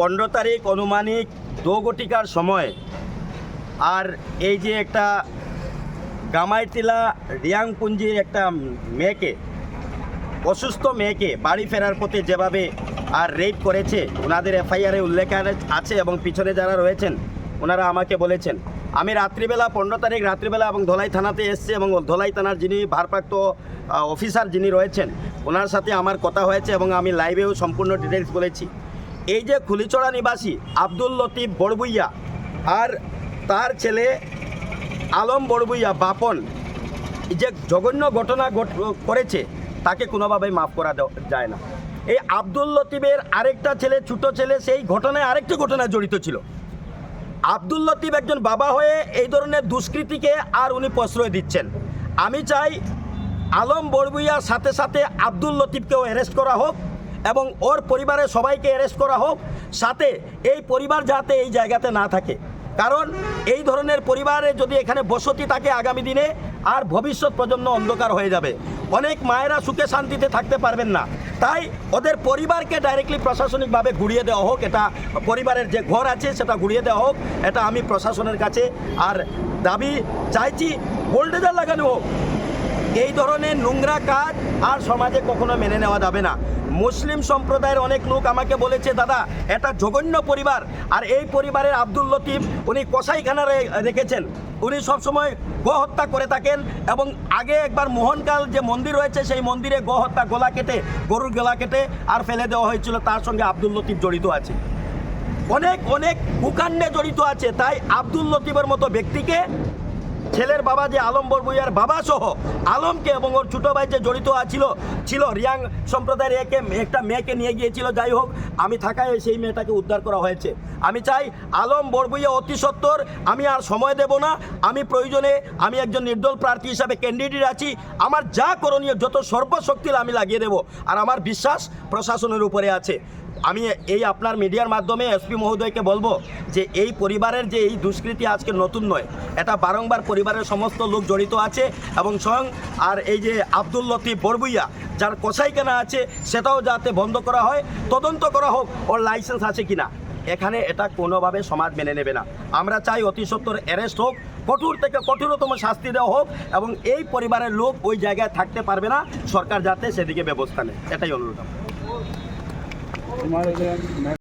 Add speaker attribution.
Speaker 1: পনেরো তারিখ অনুমানিক দোগটিকার সময়। আর এই যে একটা গামাইটিলা রিয়াংপুঞ্জির একটা মেয়েকে, অসুস্থ মেয়েকে বাড়ি ফেরার পথে যেভাবে আর রেপ করেছে, ওনাদের এফআইআরে উল্লেখ আছে এবং পিছনে যারা রয়েছেন, ওনারা আমাকে বলেছেন। আমি রাত্রিবেলা, পনেরো তারিখ রাত্রিবেলা এবং ধলাই থানাতে এসছে এবং ধলাই থানার যিনি ভারপ্রাপ্ত অফিসার যিনি রয়েছেন, ওনার সাথে আমার কথা হয়েছে এবং আমি লাইভেও সম্পূর্ণ ডিটেলস বলেছি। এই যে খুলিচড়া নিবাসী আব্দুল লতিফ বড়বুইয়া আর তার ছেলে আলম বড়বুইয়া বাপন যে জঘন্য ঘটনা ঘট- করেছে, তাকে কোনোভাবেই মাফ করা যায় না। এই আব্দুল লতিফের আরেকটা ছেলে, ছোট ছেলে, সেই ঘটনায় আরেকটি ঘটনায় জড়িত ছিল। আব্দুল লতিফ একজন বাবা হয়ে এই ধরনের দুষ্কৃতিকে আর উনি প্রশ্রয় দিচ্ছেন। আমি চাই আলম বড়বুইয়ার সাথে সাথে আব্দুল লতিফকেও অ্যারেস্ট করা হোক এবং ওর পরিবারের সবাইকে অ্যারেস্ট করা হোক, সাথে এই পরিবার যাতে এই জায়গাতে না থাকে। কারণ এই ধরনের পরিবারে যদি এখানে বসতি থাকে আগামী দিনে, আর ভবিষ্যৎ প্রজন্ম অন্ধকার হয়ে যাবে। অনেক মায়েরা সুখে শান্তিতে থাকতে পারবেন না। তাই ওদের পরিবারকে ডাইরেক্টলি প্রশাসনিকভাবে ঘুরিয়ে দেওয়া হোক, এটা পরিবারের যে ঘর আছে সেটা ঘুরিয়ে দেওয়া হোক, এটা আমি প্রশাসনের কাছে আর দাবি চাইছি। ভোল্টেজার লাগানো হোক এই ধরনের নোংরা কাজ আর সমাজে কখনো মেনে নেওয়া যাবে না। মুসলিম সম্প্রদায়ের অনেক লোক আমাকে বলেছে, দাদা, এটা জঘন্য পরিবার। আর এই পরিবারের আব্দুল লতিফ, উনি কসাইখানা রে- রেখেছেন। উনি সবসময় গো হত্যা করে থাকেন এবং আগে একবার মোহনকাল যে মন্দির রয়েছে, সেই মন্দিরে গো হত্যা গলা কেটে, গরুর গলা কেটে আর ফেলে দেওয়া হয়েছিল। তার সঙ্গে আব্দুল লতিফ জড়িত আছে। অনেক অনেক কুকাণ্ডে জড়িত আছে। তাই আব্দুল লতিফের মতো ব্যক্তিকে ছেলের বাবা যে আলম বরবুইয়ার বাবা সহ আলমকে এবং ওর ছোটো ভাই যে জড়িত আছিল, ছিল রিয়াং সম্প্রদায়ের একে একটা মেয়েকে নিয়ে গিয়েছিল। যাই হোক, আমি থাকায় সেই মেয়েটাকে উদ্ধার করা হয়েছে। আমি চাই আলম বরবুইয়া অতি সত্তর আমি আর সময় দেব না। আমি প্রয়োজনে আমি একজন নির্দল প্রার্থী হিসাবে ক্যান্ডিডেট আছি। আমার যা করণীয়, যত সর্বশক্তি আমি লাগিয়ে দেব। আর আমার বিশ্বাস প্রশাসনের উপরে আছে। আমি এই আপনার মিডিয়ার মাধ্যমে এসপি মহোদয়কে বলব যে এই পরিবারের যে এই দুষ্কৃতি আজকে নতুন নয়, এটা বারংবার পরিবারের সমস্ত লোক জড়িত আছে এবং স্বয়ং আর এই যে আব্দুল লতিফ বরবুইয়া, যার কষাই কেনা আছে সেটাও যাতে বন্ধ করা হয়, তদন্ত করা হোক, ওর লাইসেন্স আছে কিনা। এখানে এটা কোনোভাবে সমাজ মেনে নেবে না। আমরা চাই অতি সত্তর অ্যারেস্ট হোক, কঠোর থেকে কঠোরতম শাস্তি দেওয়া হোক এবং এই পরিবারের লোক ওই জায়গায় থাকতে পারবে না, সরকার যাতে সেদিকে ব্যবস্থা নেয়। এটাই অনুরোধ
Speaker 2: Tomorrow.